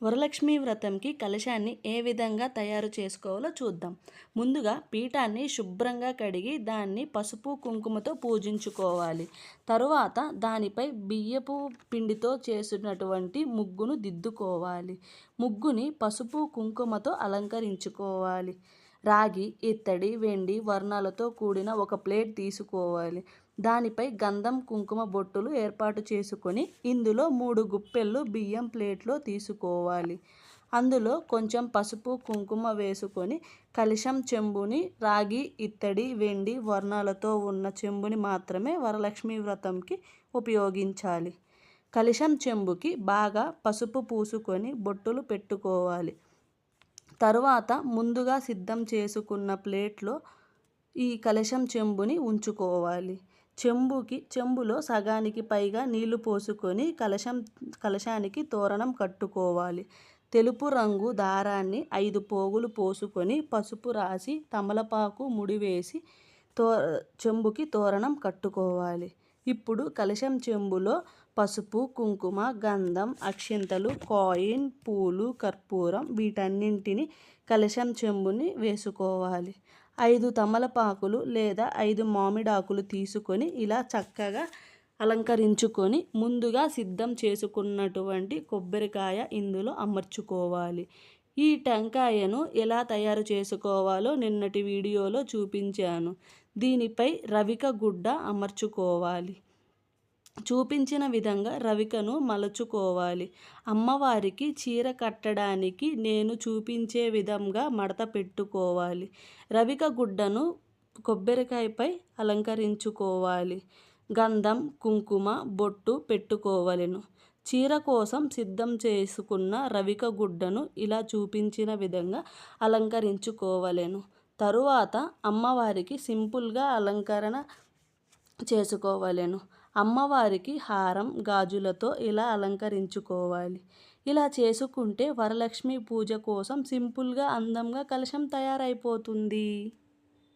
వరలక్ష్మి వ్రతంకి కలశాన్ని ఏ విధంగా తయారు చేసుకోవాలో చూద్దాం. ముందుగా పీఠాన్ని శుభ్రంగా కడిగి దాన్ని పసుపు కుంకుమతో పూజించుకోవాలి. తరువాత దానిపై బియ్యపు పిండితో చేసినటువంటి ముగ్గును దిద్దుకోవాలి. ముగ్గుని పసుపు కుంకుమతో అలంకరించుకోవాలి. రాగి ఇత్తడి వెండి వర్ణాలతో కూడిన ఒక ప్లేట్ తీసుకోవాలి. దానిపై గంధం కుంకుమ బొట్టులు ఏర్పాటు చేసుకొని ఇందులో మూడు గుప్పెళ్ళు బియ్యం ప్లేట్లో తీసుకోవాలి. అందులో కొంచెం పసుపు కుంకుమ వేసుకొని కలిశం చెంబుని రాగి ఇత్తడి వెండి వర్ణాలతో ఉన్న చెంబుని మాత్రమే వరలక్ష్మి వ్రతంకి ఉపయోగించాలి. కలిశం చెంబుకి బాగా పసుపు పూసుకొని బొట్టులు పెట్టుకోవాలి. తరువాత ముందుగా సిద్ధం చేసుకున్న ప్లేట్లో ఈ కలశం చెంబుని ఉంచుకోవాలి. చెంబుకి చెంబులో సగానికి పైగా నీళ్ళు పోసుకొని కలశం కలశానికి తోరణం కట్టుకోవాలి. తెలుపు రంగు దారాన్ని ఐదు పోగులు పోసుకొని పసుపు రాసి తమలపాకు ముడివేసి తో చెంబుకి తోరణం కట్టుకోవాలి. ఇప్పుడు కలశం చెంబులో పసుపు కుంకుమ గంధం అక్షింతలు కాయిన్ పూలు కర్పూరం వీటన్నింటిని కలశం చెంబుని వేసుకోవాలి. ఐదు తమలపాకులు లేదా ఐదు మామిడాకులు తీసుకొని ఇలా చక్కగా అలంకరించుకొని ముందుగా సిద్ధం చేసుకున్నటువంటి కొబ్బరికాయ ఇందులో అమర్చుకోవాలి. ఈ టెంకాయను ఎలా తయారు చేసుకోవాలో నిన్నటి వీడియోలో చూపించాను. దీనిపై రవిక గుడ్డ అమర్చుకోవాలి. చూపించిన విధంగా రవికను మలుచుకోవాలి. అమ్మవారికి చీర కట్టడానికి నేను చూపించే విధంగా మడత పెట్టుకోవాలి. రవిక గుడ్డను కొబ్బరికాయపై అలంకరించుకోవాలి. గంధం కుంకుమ బొట్టు పెట్టుకోవలెను. చీర కోసం సిద్ధం చేసుకున్న రవిక గుడ్డను ఇలా చూపించిన విధంగా అలంకరించుకోవలెను. తరువాత అమ్మవారికి సింపుల్గా అలంకరణ చేసుకోవలెను. అమ్మవారికి హారం గాజులతో ఇలా అలంకరించుకోవాలి. ఇలా చేసుకుంటే వరలక్ష్మి పూజ కోసం సింపుల్గా అందంగా కలశం తయారైపోతుంది.